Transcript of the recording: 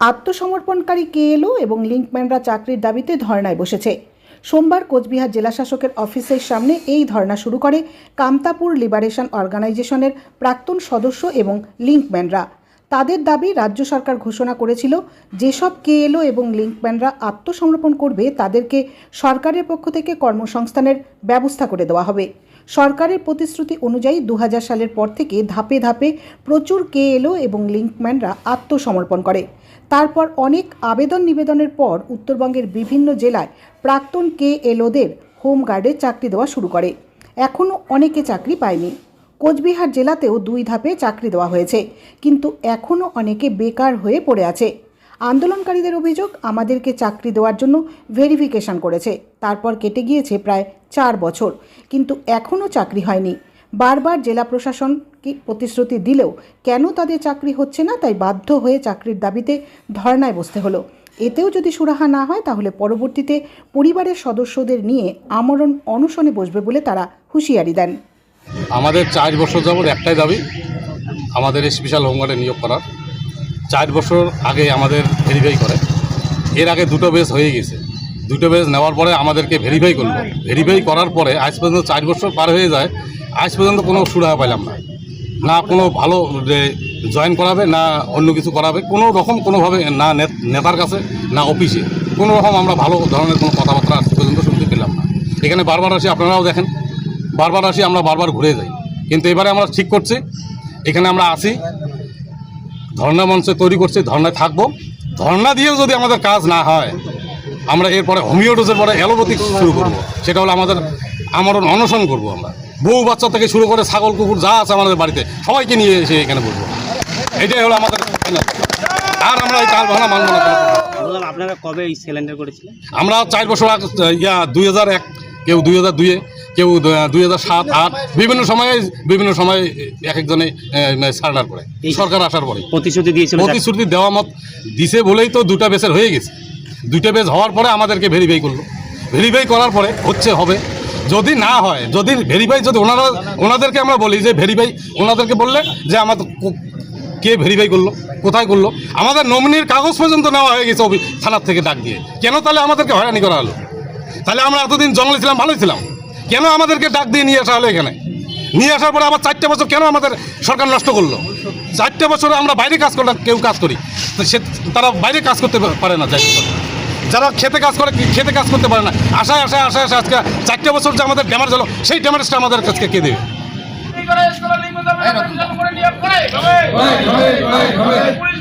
আত্মসমর্পণকারী KLO এবং লিঙ্কম্যানরা চাকরির দাবিতে ধর্নায় বসেছে। সোমবার কোচবিহার জেলাশাসকের অফিসের সামনে এই ধর্না শুরু করে কামতাপুর লিবারেশন অর্গানাইজেশনের প্রাক্তন সদস্য এবং লিঙ্কম্যানরা তাদের দাবি, রাজ্য সরকার ঘোষণা করেছিল, যেসব কেএলও এবং লিঙ্কম্যানরা আত্মসমর্পণ করবে, তাদেরকে সরকারের পক্ষ থেকে কর্মসংস্থানের ব্যবস্থা করে দেওয়া হবে। সরকারের প্রতিশ্রুতি অনুযায়ী দু হাজার সালের পর থেকে ধাপে ধাপে প্রচুর কে কেএলও এবং লিঙ্কম্যানরা আত্মসমর্পণ করে। তারপর অনেক আবেদন নিবেদনের পর উত্তরবঙ্গের বিভিন্ন জেলায় প্রাক্তন কে কেএলওদের হোমগার্ডে চাকরি দেওয়া শুরু করে। এখনও অনেকে চাকরি পায়নি। কোচবিহার জেলাতেও দুই ধাপে চাকরি দেওয়া হয়েছে, কিন্তু এখনও অনেকে বেকার হয়ে পড়ে আছে। আন্দোলনকারীদের অভিযোগ আমাদেরকে চাকরি দেওয়ার জন্য ভেরিফিকেশন করেছে। তারপর কেটে গিয়েছে প্রায় চার বছর। কিন্তু এখনও চাকরি হয়নি। বারবার জেলা প্রশাসনকে প্রতিশ্রুতি দিলেও কেন তাদের চাকরি হচ্ছে না, তাই বাধ্য হয়ে চাকরির দাবিতে ধর্নায় বসতে হলো। এতেও যদি সুরাহা না হয়, তাহলে পরবর্তীতে পরিবারের সদস্যদের নিয়ে আমরণ অনশনে বসবে বলে তারা হুঁশিয়ারি দেন। আমাদের চার বছর যাবৎ একটাই দাবি, আমাদের স্পেশাল হোমগার্ডে নিয়োগ করার। চার বছর আগে আমাদের ভেরিফাই করে। এর আগে দুটো বেস হয়ে গেছে। দুটো বেস নেওয়ার পরে আমাদেরকে ভেরিফাই করল। ভেরিফাই করার পরে আজ পর্যন্ত চার বছর পার হয়ে যায়। আজ পর্যন্ত কোনো সুরাহা পাইলাম না। না কোনো ভালো জয়েন করাবে, না অন্য কিছু করাবে, কোনো রকম কোনোভাবে নে- নেতার কাছে, না অফিসে কোনো রকম আমরা ভালো ধরনের কোনো কথাবার্তা আজ পর্যন্ত শুনতে পেলাম না। এখানে বারবার আসি, আপনারাও দেখেন। বারবার আসি, আমরা বারবার ঘুরে যাই। কিন্তু এবারে আমরা ঠিক করছি। এখানে আমরা আসি ধর্ণা মঞ্চে তৈরি করছি ধর্নায় থাকব। ধর্ণা দিয়েও যদি আমাদের কাজ না হয় আমরা এরপরে হোমিও ডোজের পরে অ্যালোপ্যাথিক শুরু করব। সেটা হলো আমাদের আমরণ অনশন করব আমরা। বউ বাচ্চা থেকে শুরু করে ছাগল কুকুর যা আছে আমাদের বাড়িতে সবাইকে নিয়ে এসে এখানে বসবো। এটাই হলো আমাদের আর আমরা এই কাল ভাঙা মানব না। আপনারা কবে এই সিলিন্ডার করেছিলেন? আমরা চার বছর আগে ইয়া দুই হাজার এক কেউ দুই হাজার দুইয়ে কেউ দুই হাজার সাত আট বিভিন্ন সময়ে বিভিন্ন সময়ে এক একজনে সারেন্ডার করে। সরকার আসার পরে। প্রতিশ্রুতি দিয়েছিল প্রতিশ্রুতি দেওয়া মত দিছে বলেই তো দুটা বেসের হয়ে গেছে। দুইটা বেস হওয়ার পরে আমাদেরকে ভেরিফাই করল। ভেরিফাই করার পরে হচ্ছে হবে। যদি না হয় যদি ভেরিফাই যদি ওনারা ওনাদেরকে আমরা বলি যে ভেরিফাই ওনাদেরকে বললে যে আমার কে ভেরিফাই করল কোথায় করল। আমাদের নমিনির কাগজ পর্যন্ত নেওয়া হয়ে গেছে থানার থেকে ডাক দিয়ে। কেন তাহলে আমাদেরকে হয়রানি করা হলো? তাহলে আমরা এতদিন জঙ্গলে ছিলাম ভালোই ছিলাম। কেন আমাদেরকে ডাক দিয়ে নিয়ে আসা হলো এখানে নিয়ে আসার পরে আবার চারটে বছর কেন আমাদের সরকার নষ্ট করল চারটে বছরে আমরা বাইরে কাজ করলাম কেউ কাজ করি সে তারা বাইরে কাজ করতে পারে না চারটে যারা খেতে কাজ করে খেতে কাজ করতে পারে না আশায় আশায় আশায় আশায় আজকে চারটে বছর যে আমাদের ড্যামেজ হলো সেই ড্যামেজটা আমাদের কাছকে কে দেবে পুলিশ